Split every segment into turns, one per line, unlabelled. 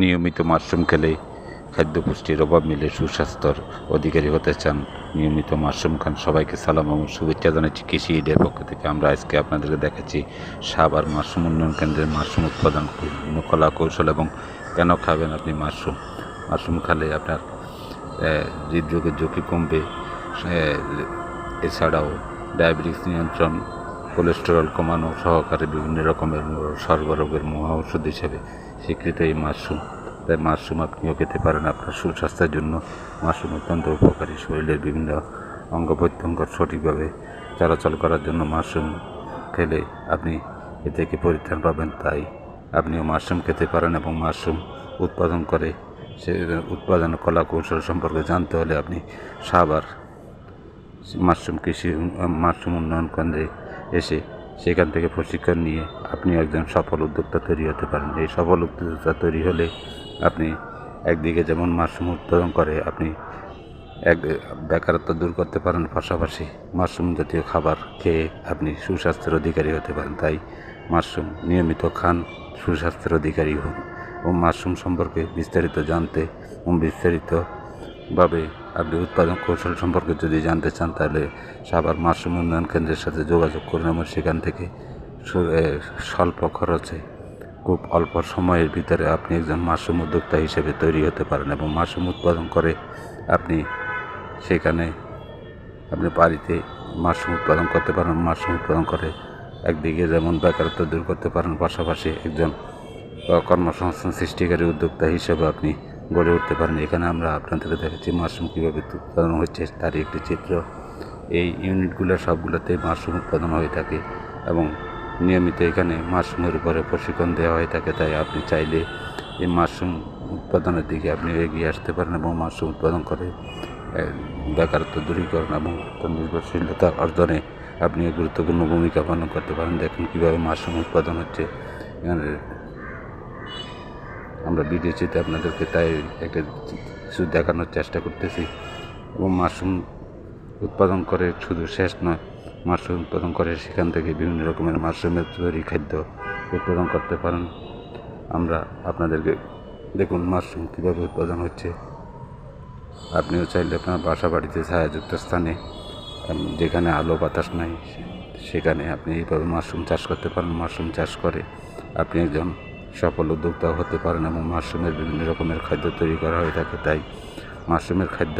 নিয়মিত মাশরুম খেলে খাদ্য পুষ্টির অভাব মিলে সুস্বাস্থ্যর অধিকারী হতে চান। নিয়মিত মাশরুম খান। সবাইকে সালাম এবং শুভেচ্ছা জানাচ্ছি কৃষি ইডের পক্ষ থেকে। আমরা আজকে আপনাদেরকে দেখাচ্ছি সাবার মাশরুম উন্নয়ন কেন্দ্রের মাশরুম উৎপাদন কলা কৌশল এবং কেন খাবেন আপনি মাশরুম? মাশরুম খেলে আপনার হৃদরোগের ঝুঁকি কমবে। এছাড়াও ডায়াবেটিস নিয়ন্ত্রণ কোলেস্টেরল কমানো সহকারে বিভিন্ন রকমের সর্বরোগের মহা ওষুধ হিসেবে স্বীকৃত এই মাশরুম। তাই মাশরুম আপনিও খেতে পারেন আপনার সুস্বাস্থ্যের জন্য। মাশরুম অত্যন্ত উপকারী শরীরের বিভিন্ন অঙ্গ প্রত্যঙ্গ সঠিকভাবে চলাচল করার জন্য মাশরুম খেলে আপনি এ থেকে পরিত্রাণ পাবেন। তাই আপনিও মাশরুম খেতে পারেন এবং মাশরুম উৎপাদন করে সে, উৎপাদন কলা কৌশল সম্পর্কে জানতে হলে আপনি সাবার মাশরুম কৃষি, মাশরুম উন্নয়ন কেন্দ্রে এসে সেখান থেকে প্রশিক্ষণ নিয়ে আপনি একজন সফল উদ্যোক্তা তৈরি হতে পারেন। এই সফল উদ্যোক্তা তৈরি হলে আপনি একদিকে যেমন মাশরুম উৎপাদন করে, আপনি এক বেকারত্ব দূর করতে পারেন, পাশাপাশি মাশরুম জাতীয় খাবার খেয়ে আপনি সুস্বাস্থ্যের অধিকারী হতে পারেন। তাই মাশরুম নিয়মিত খান, সুস্বাস্থ্যের অধিকারী হন ও মাশরুম সম্পর্কে বিস্তারিত জানতে বিস্তারিতভাবে আপনি উৎপাদন কৌশল সম্পর্কে যদি জানতে চান, তাহলে সাভার মাশরুম উন্নয়ন কেন্দ্রের সাথে যোগাযোগ করুন এবং সেখান থেকে স্বল্প খরচে খুব অল্প সময়ের ভিতরে আপনি একজন মাশরুম উদ্যোক্তা হিসেবে তৈরি হতে পারেন এবং মাশরুম উৎপাদন করে আপনি সেখানে আপনি বাড়িতে মাশরুম উৎপাদন করতে পারেন, মাশরুম উৎপাদন করে একদিকে যেমন বেকারত্ব দূর করতে পারেন, পাশাপাশি একজন কর্মসংস্থান সৃষ্টিকারী উদ্যোক্তা হিসেবে আপনি গড়ে উঠতে পারেন। এখানে আমরা আপনাদেরকে দেখাচ্ছি মাশরুম কীভাবে উৎপাদন হচ্ছে, তারই একটি চিত্র। এই ইউনিটগুলো সবগুলোতে মাশরুম উৎপাদন হয়ে থাকে এবং নিয়মিত এখানে মাশরুমের উপরে প্রশিক্ষণ দেওয়া হয়ে থাকে। তাই আপনি চাইলে এই মাশরুম উৎপাদনের দিকে আপনি এগিয়ে আসতে পারেন এবং মাশরুম উৎপাদন করে বেকারত্ব দূরীকরণ এবং আত্মনির্ভরশীলতা অর্জনে আপনি গুরুত্বপূর্ণ ভূমিকা পালন করতে পারেন। দেখুন কীভাবে মাশরুম উৎপাদন হচ্ছে। এখানে আমরা বিদেশিতে আপনাদেরকে তাই একটা কিছু দেখানোর চেষ্টা করতেছি। এবং মাশরুম উৎপাদন করে শুধু শেষ নয়, মাশরুম উৎপাদন করে সেখান থেকে বিভিন্ন রকমের মাশরুমের তৈরি খাদ্য উৎপাদন করতে পারেন। আমরা আপনাদেরকে দেখুন মাশরুম কীভাবে উৎপাদন হচ্ছে। আপনিও চাইলে আপনার বাসা বাড়িতে ছায়াযুক্ত স্থানে যেখানে আলো বাতাস নাই, সেখানে আপনি এইভাবে মাশরুম চাষ করতে পারেন। মাশরুম চাষ করে আপনি একজন সফল উদ্যোক্তা হতে পারেন এবং মাশরুমের বিভিন্ন রকমের খাদ্য তৈরি করা হয়ে থাকে, তাই মাশরুমের খাদ্য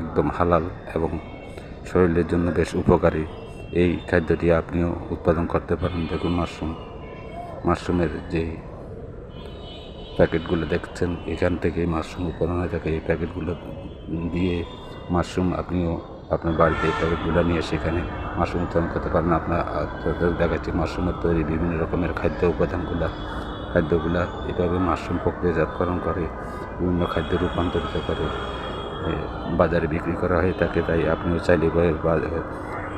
একদম হালাল এবং শরীরের জন্য বেশ উপকারী। এই খাদ্যটি আপনিও উৎপাদন করতে পারেন। দেখুন মাশরুম, মাশরুমের যে প্যাকেটগুলো দেখছেন, এখান থেকে মাশরুম উৎপাদন হয়ে থাকে। এই প্যাকেটগুলো দিয়ে মাশরুম আপনিও আপনার বাড়িতে এই প্যাকেটগুলো নিয়ে সেখানে মাশরুম উৎপাদন করতে পারেন। আপনার দেখাচ্ছি মাশরুমের তৈরি বিভিন্ন রকমের খাদ্য উপাদানগুলো। খাদ্যগুলা এভাবে মাশরুম প্রক্রিয়াজাতকরণ করে, বিভিন্ন খাদ্যে রূপান্তরিত করে বাজারে বিক্রি করা হয়ে থাকে, তাই আপনিও চাইলে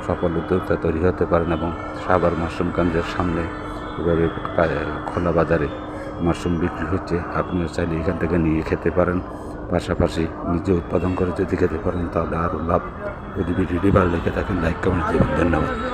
সফল উদ্যোক্তা তৈরি হতে পারেন এবং সাবার মাশরুম কেন্দ্রের সামনে এভাবে খোলা বাজারে মাশরুম বিক্রি হচ্ছে, আপনিও চাইলে এখান থেকে নিয়ে খেতে পারেন। পাশাপাশি নিজে উৎপাদন করে যদি খেতে পারেন, তাহলে আরও লাভ। যদি ভিডিওটি ভালো লেগে থাকেন লাইক, কমেন্ট দেবেন ধন্যবাদ।